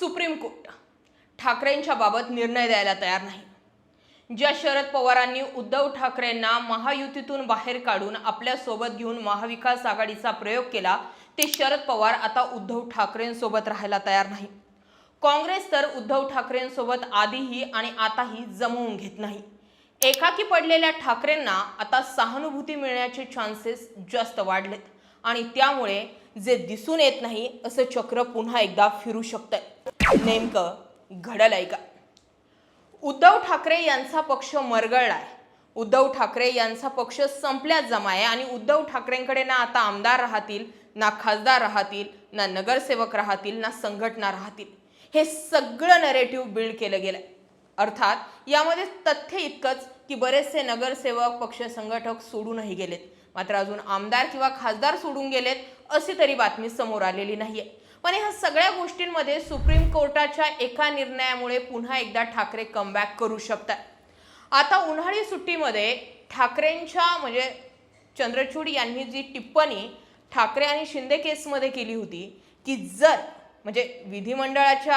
Supreme court ठाकरेंच्या बाबत निर्णय द्यायला तयार नाही. ज्या शरद पवारांनी उद्धव ठाकरेंना महायुतीतून बाहेर काढून आपल्यासोबत घेऊन महाविकास आघाडीचा प्रयोग केला ते शरद पवार आता उद्धव ठाकरेंसोबत राहायला तयार नाही. काँग्रेस तर उद्धव ठाकरेंसोबत आधीही आणि आताही जमवून घेत नाही. एकाकी पडलेल्या ठाकरेंना आता सहानुभूती मिळण्याचे चान्सेस जास्त वाढलेत आणि त्यामुळे जे दिसून येत नाही असं चक्र पुन्हा एकदा फिरू शकतंय. नेमकं घडल आहे का? उद्धव ठाकरे यांचा पक्ष मरगळलाय. उद्धव ठाकरे यांचा पक्ष संपल्यात जमा आहे आणि उद्धव ठाकरेंकडे ना आता आमदार राहतील ना खासदार राहतील ना नगरसेवक राहतील ना संघटना राहतील. हे सगळं नरेटिव्ह बिल्ड केलं गेलंय. अर्थात यामध्ये तथ्य इतकंच की बरेचसे नगरसेवक पक्ष संघटक सोडूनही गेलेत. मात्र अजून आमदार किंवा खासदार सोडून गेलेत अशी तरी बातमी समोर आलेली नाहीये. पण ह्या सगळ्या गोष्टींमध्ये सुप्रीम कोर्टाच्या एका निर्णयामुळे पुन्हा एकदा ठाकरे कमबॅक करू शकतात. आता उन्हाळी सुट्टीमध्ये ठाकरेंच्या म्हणजे चंद्रचूड यांनी जी टिप्पणी ठाकरे आणि शिंदे केसमध्ये केली होती की जर म्हणजे विधिमंडळाच्या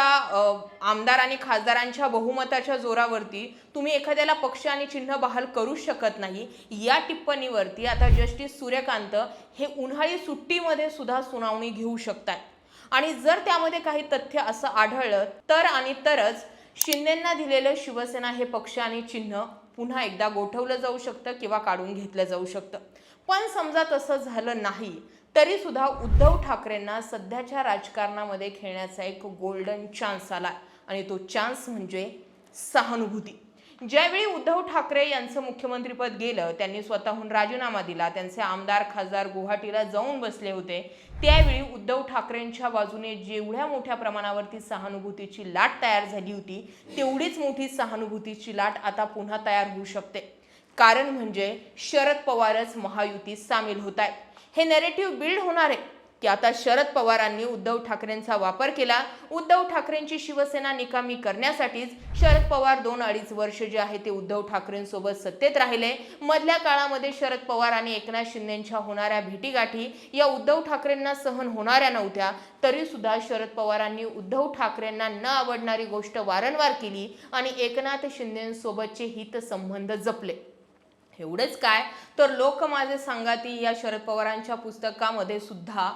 आमदार आणि खासदारांच्या बहुमताच्या जोरावरती तुम्ही एखाद्याला पक्ष आणि चिन्ह बहाल करू शकत नाही या टिप्पणीवरती आता जस्टिस सूर्यकांत हे उन्हाळी सुट्टीमध्ये सुद्धा सुनावणी घेऊ शकतात. आणि जर त्यामध्ये काही तथ्य असं आढळलं तर आणि तरच शिंदेंना दिलेलं शिवसेना हे पक्ष आणि चिन्ह पुन्हा एकदा गोठवलं जाऊ शकतं किंवा काढून घेतलं जाऊ शकतं. पण समजा तसं झालं नाही तरी सुद्धा उद्धव ठाकरेंना सध्याच्या राजकारणामध्ये खेळण्याचा एक गोल्डन चान्स आला आणि तो चान्स म्हणजे सहानुभूती. ज्यावेळी उद्धव ठाकरे यांचं मुख्यमंत्रीपद गेलं त्यांनी स्वतःहून राजीनामा दिला. त्यांचे आमदार खासदार गुवाहाटीला जाऊन बसले होते. त्यावेळी उद्धव ठाकरेंच्या बाजूने जेवढ्या मोठ्या प्रमाणावरती सहानुभूतीची लाट तयार झाली होती तेवढीच मोठी सहानुभूतीची लाट आता पुन्हा तयार होऊ शकते. कारण म्हणजे शरद पवारच महायुतीत सामील होत आहेत हे नेरेटिव्ह बिल्ड होणार आहे. की आता शरद पवारांनी उद्धव ठाकरेंचा वापर केला. उद्धव ठाकरेंची शिवसेना निकामी करण्यासाठीच शरद पवार दोन अडीच वर्ष जे आहे ते उद्धव ठाकरेंसोबत सत्तेत राहिले. मधल्या काळामध्ये शरद पवार आणि एकनाथ शिंदेच्या होणाऱ्या भेटीगाठी या उद्धव ठाकरेंना सहन होणाऱ्या नव्हत्या. तरी सुद्धा शरद पवारांनी उद्धव ठाकरेंना न आवडणारी गोष्ट वारंवार केली आणि एकनाथ शिंदेसोबतचे हितसंबंध जपले. एवढेच काय? तर लोक माझे सांगाती या शरद पवारांच्या पुस्तकामध्ये सुद्धा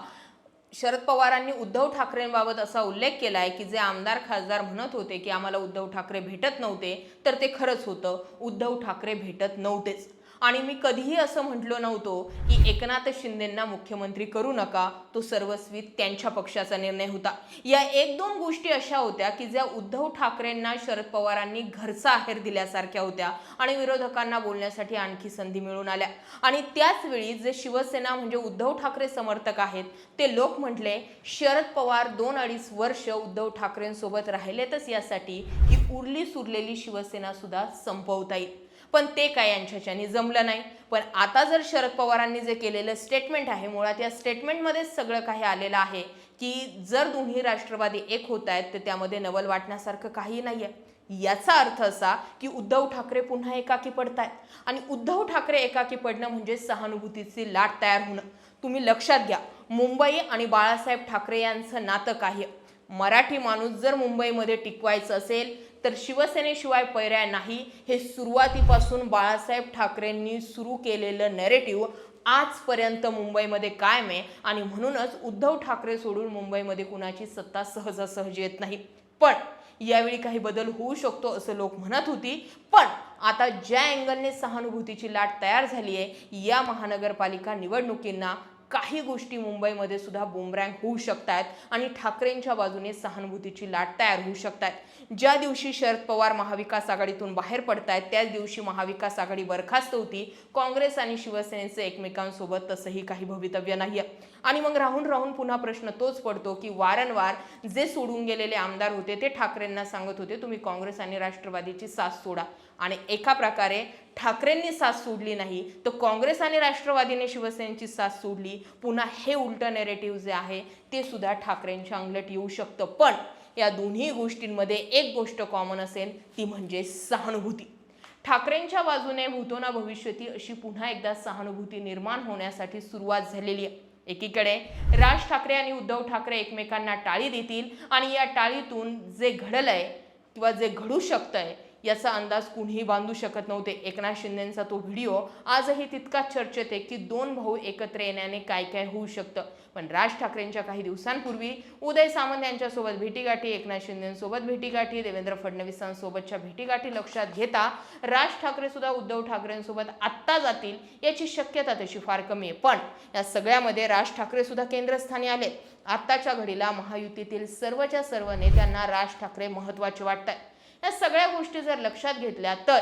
शरद पवारांनी उद्धव ठाकरेंबाबत असा उल्लेख केला आहे की जे आमदार खासदार म्हणत होते की आम्हाला उद्धव ठाकरे भेटत नव्हते तर ते खरंच होतं. उद्धव ठाकरे भेटत नव्हतेच. आणि मी कधीही असं म्हटलो नव्हतो की एकनाथ शिंदेंना मुख्यमंत्री करू नका. तो सर्वस्वी त्यांच्या पक्षाचा निर्णय होता. या एक दोन गोष्टी अशा होत्या की ज्या उद्धव ठाकरेंना शरद पवारांनी घरचा आहेर दिल्यासारख्या होत्या आणि विरोधकांना बोलण्यासाठी आणखी संधी मिळून आल्या. आणि त्याच वेळी जे शिवसेना म्हणजे उद्धव ठाकरे समर्थक आहेत ते लोक म्हटले शरद पवार दोन अडीच वर्ष उद्धव ठाकरेंसोबत राहिलेतच यासाठी की उरली सुरलेली शिवसेना सुद्धा संपवता येईल. पण ते काय यांच्याच्याने जमलं नाही. पण आता जर शरद पवारांनी जे केलेलं स्टेटमेंट आहे मुळात या स्टेटमेंटमध्येच सगळं काही आलेलं आहे की जर दोन्ही राष्ट्रवादी एक होत आहेत तर त्यामध्ये नवल वाटण्यासारखं काही नाही आहे याचा अर्थ असा की उद्धव ठाकरे पुन्हा एकाकी पडतायत. आणि उद्धव ठाकरे एकाकी पडणं म्हणजे सहानुभूतीची लाट तयार होणं. तुम्ही लक्षात घ्या मुंबई आणि बाळासाहेब ठाकरे यांचं नातं काही मराठी माणूस जर मुंबईमध्ये टिकवायचं असेल तर शिवसेनेशिवाय पर्याय नाही. हे सुरुवातीपासून बाळासाहेब ठाकरेंनी सुरू केलेलं नेरेटिव्ह आजपर्यंत मुंबईमध्ये कायम आहे. आणि म्हणूनच उद्धव ठाकरे सोडून मुंबईमध्ये कुणाची सत्ता सहजासहजी येत नाही. पण यावेळी काही बदल होऊ शकतो असं लोक म्हणत होती. पण आता ज्या अँगलने सहानुभूतीची लाट तयार झाली आहे या महानगरपालिका निवडणुकींना काही गोष्टी मुंबईमध्ये सुद्धा बुमरँग होऊ शकतात आणि ठाकरेंच्या बाजूने सहानुभूतीची लाट तयार होऊ शकतात. ज्या दिवशी शरद पवार महाविकास आघाडीतून बाहेर पडतायत त्याच दिवशी महाविकास आघाडी बरखास्त होती. काँग्रेस आणि शिवसेनेचं एकमेकांसोबत तसंही काही भवितव्य नाही आहे आणि मग राहून राहून पुन्हा प्रश्न तोच पडतो की वारंवार जे सोडून गेलेले आमदार होते ते ठाकरेंना सांगत होते तुम्ही काँग्रेस आणि राष्ट्रवादीची साथ सोडा. आणि एका प्रकारे ठाकरेंनी साथ सोडली नाही तर काँग्रेस आणि राष्ट्रवादीने शिवसेनेची साथ सोडली. पुन्हा हे उलटं नेरेटिव्ह जे आहे ते सुद्धा ठाकरेंच्या अंगलट येऊ शकतं. पण या दोन्ही गोष्टींमध्ये एक गोष्ट कॉमन असेल ती म्हणजे सहानुभूती. ठाकरेंच्या बाजूने भूतोना भविष्यती अशी पुन्हा एकदा सहानुभूती निर्माण होण्यासाठी सुरुवात झालेली आहे. एकीकडे राज ठाकरे आणि उद्धव ठाकरे एकमेकांना टाळी देतील आणि या टाळीतून जे घडलंय किंवा जे घडू शकतंय याचा अंदाज कुणीही बांधू शकत नव्हते. एकनाथ शिंदेंचा तो व्हिडिओ आजही तितकाच चर्चेत आहे की दोन भाऊ एकत्र येण्याने काय काय होऊ शकतं. पण राज ठाकरेंच्या काही दिवसांपूर्वी उदय सामंत यांच्यासोबत भेटीगाठी एकनाथ शिंदेसोबत भेटीगाठी देवेंद्र फडणवीसांसोबतच्या भेटीगाठी लक्षात घेता राज ठाकरे सुद्धा उद्धव ठाकरेंसोबत आत्ता जातील याची शक्यता तशी फार कमी आहे. पण या सगळ्यामध्ये राज ठाकरे सुद्धा केंद्रस्थानी आले आत्ताच्या घडीला महायुतीतील सर्वच्या सर्व नेत्यांना राज ठाकरे महत्त्वाचे वाटत आहे या सगळ्या गोष्टी जर लक्षात घेतल्या तर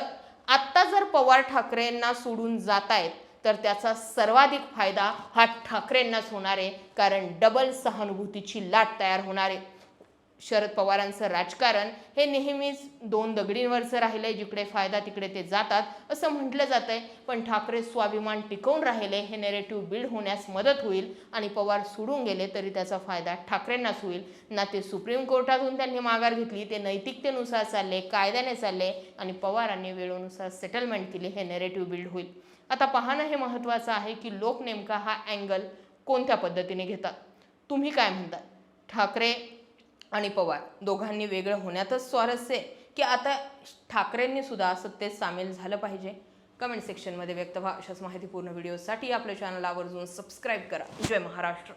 आत्ता जर पवार ठाकरेंना सोडून जात आहेत तर त्याचा सर्वाधिक फायदा हा ठाकरेंनाच होणार आहे कारण डबल सहानुभूतीची लाट तयार होणार आहे. शरद पवारांचं राजकारण हे नेहमीच दोन दगडींवरचं राहिलं आहे जिकडे फायदा तिकडे ते जातात असं म्हटलं जातंय. पण ठाकरे स्वाभिमान टिकवून राहिले हे नेरेटिव्ह बिल्ड होण्यास मदत होईल आणि पवार सोडून गेले तरी त्याचा फायदा ठाकरेंनाच होईल. ना ते सुप्रीम कोर्टातून त्यांनी माघार घेतली ते नैतिकतेनुसार चालले कायद्याने चालले आणि पवारांनी वेळेनुसार सेटलमेंट केली हे नेरेटिव्ह बिल्ड होईल. आता पाहणं हे महत्त्वाचं आहे की लोक नेमका हा अँगल कोणत्या पद्धतीने घेतात? तुम्ही काय म्हणता? ठाकरे आणि पवार. दोघांनी वेगळं होण्यातच स्वारस्य आहे. की आता ठाकरेंनी सुद्धा सत्तेत सामील झालं पाहिजे. कमेंट सेक्शनमध्ये व्यक्त व्हा. अशाच माहितीपूर्ण व्हिडिओसाठी आपल्या चॅनल आवर्जून सबस्क्राईब करा. जय महाराष्ट्र.